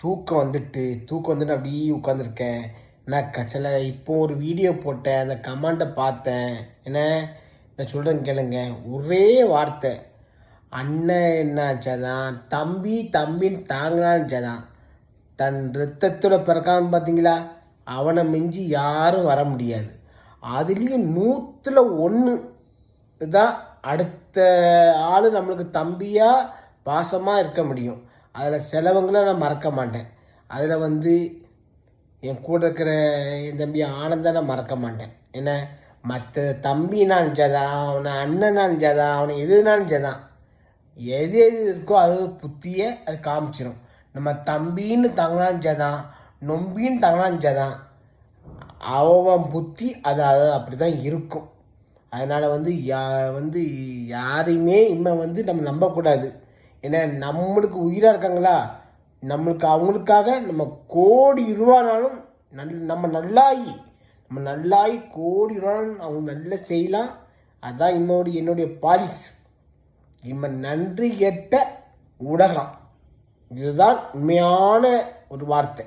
தூக்கம் வந்துட்டு தூக்கம் வந்துட்டு அப்படியே உட்காந்துருக்கேன் என்ன கச்சல இப்போ ஒரு வீடியோ போட்டேன். அந்த கமெண்ட்டை பார்த்தேன். என்ன? நான் சொல்கிறேன் கேளுங்க. ஒரே வார்த்தை. அண்ணன் என்னாச்சாதான் தம்பி தம்பின்னு தாங்கினான்ச்சாதான் தன் ரத்தத்தில் பிறக்கான்னு பார்த்தீங்களா? அவனை மிஞ்சி யாரும் வர முடியாது. அதுலேயும் நூற்றில் ஒன்று தான் அடுத்த ஆள் நம்மளுக்கு தம்பியாக பாசமாக இருக்க முடியும். அதில் சிலவங்களை நான் மறக்க மாட்டேன். அதில் வந்து என் கூட இருக்கிற என் தம்பி ஆனந்தை நான் மறக்க மாட்டேன். ஏன்னா மற்ற தம்பினா நினச்சாதான் அவனை அண்ணனா நினச்சாதான் அவனை எதுனா நினச்சாதான். எது எது இருக்கோ அது புத்தியை அது காமிச்சிடும் நம்ம தம்பின்னு தங்கலான்னு நொம்பின்னு தங்கலான்னு அவன் புத்தி அது அது அப்படி தான் இருக்கும். அதனால் வந்து யா வந்து யாரையுமே இனிமே வந்து நம்ம நம்பக்கூடாது. ஏன்னா நம்மளுக்கு உயிராக இருக்காங்களா? நம்மளுக்கு அவங்களுக்காக நம்ம கோடி ரூபானாலும் நல் நம்ம நல்லாயி நம்ம நல்லாயி கோடி ரூபானாலும் அவங்க நல்லா செய்யலாம். அதுதான் என்னோட என்னுடைய பாலிஸ் இம்ம நன்றி எட்ட ஊடகம் இதுதான் உண்மையான ஒரு வார்த்தை.